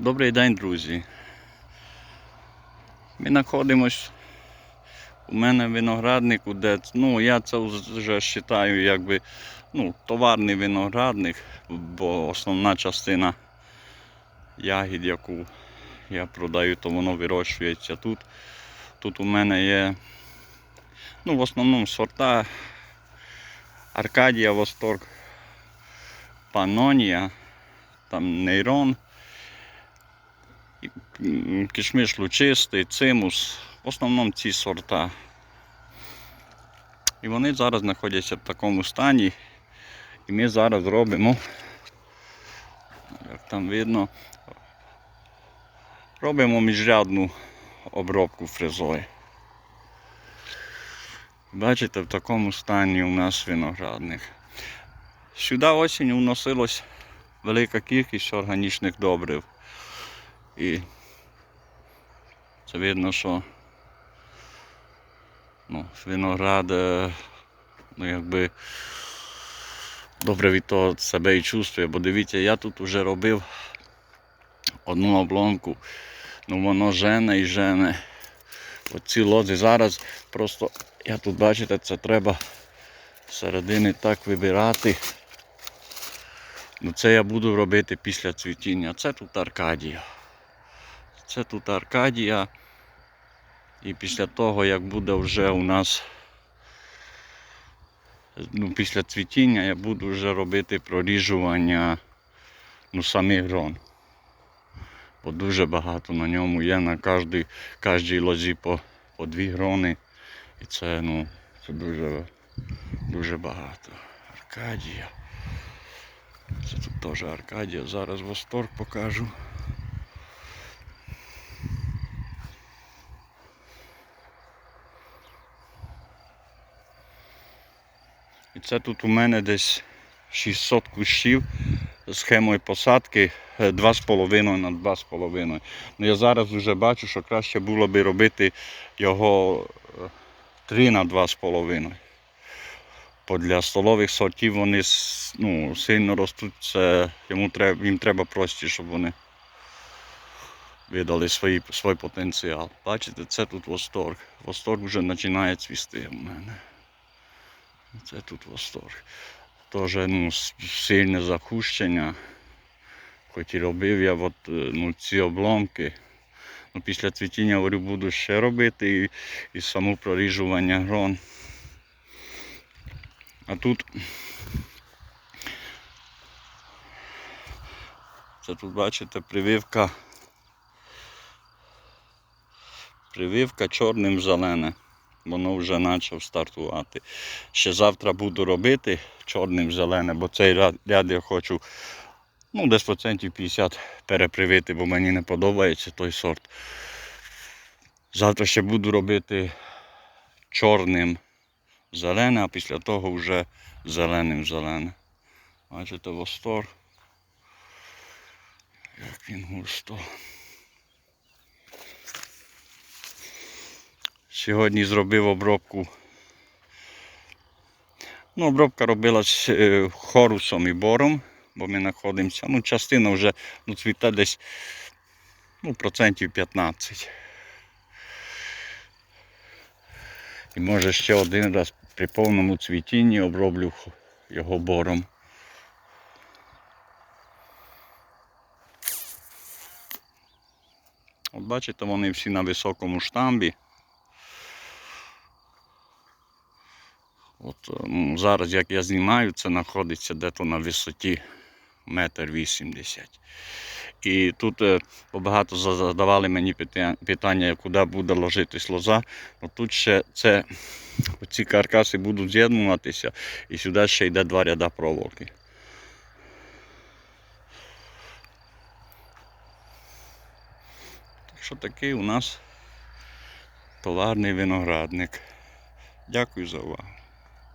Добрий день, друзі. Ми знаходимось у мене в винограднику, де ну, я це вже вважаю якби ну, товарний виноградник, бо основна частина ягід, яку я продаю, то воно вирощується тут. Тут у мене є ну, в основному сорта Аркадія Восторг, Панонія, там Нейрон. Кишмиш лучистий, цимус, в основному ці сорта. І вони зараз знаходяться в такому стані. І ми зараз робимо, як там видно, робимо міжрядну обробку фрезою. Бачите, в такому стані у нас виноградник. Сюди осінню вносилась велика кількість органічних добрив. І це видно, що ну, виноград е, ну, якби добре від того себе і чувствує. Бо дивіться, я тут вже робив одну обломку, ну воно жене і жене. Оці лози зараз просто, я тут бачите, це треба середини так вибирати. Ну це я буду робити після цвітіння. Це тут Аркадія. Це тут Аркадія. І після того, як буде вже у нас ну, після цвітіння, я буду вже робити проріжування ну, самих грон. Бо дуже багато на ньому є на кожній, кожній лозі по, по дві грони. І це, ну, це дуже, дуже багато. Аркадія. Це тут теж Аркадія. Зараз восторг покажу. Це тут у мене десь 600 кущів схемою посадки е, 2,5 на 2,5. Ну я зараз вже бачу, що краще було би робити його е, 3 на 2,5. Бо для столових сортів вони ну, сильно ростуть, це йому треба, їм треба прості, щоб вони видали свій, свій потенціал. Бачите, це тут восторг. Восторг вже починає цвісти у мене. Це тут восторг. Теж ну, сильне захущення. Хоч і робив я от, е, ну, ці обломки. Ну, після цвітіння говорю, буду ще робити і, і саму проріжування грон. А тут це тут бачите прививка. Прививка чорним зелене. Воно вже почав стартувати. Ще завтра буду робити чорним зелене, бо цей ряд- я хочу ну, десь процентів 50 перепривити, бо мені не подобається той сорт. Завтра ще буду робити чорним зелене, а після того вже зеленим зелене. Бачите, востор. Як він густо. Сьогодні зробив обробку. Ну, обробка робилась е, хорусом і бором, бо ми знаходимося. Ну, частина вже ну, цвіте десь ну, процентів 15. І може ще один раз при повному цвітінні оброблю його бором. От бачите, вони всі на високому штамбі. От, е, ну, зараз, як я знімаю, це знаходиться дето на висоті метр вісімдесят. І тут е, багато задавали мені питання, куди буде ложитись лоза. Ну, тут ще це, ці каркаси будуть з'єднуватися і сюди ще йде два ряда проволоки. Так що такий у нас товарний виноградник. Дякую за увагу.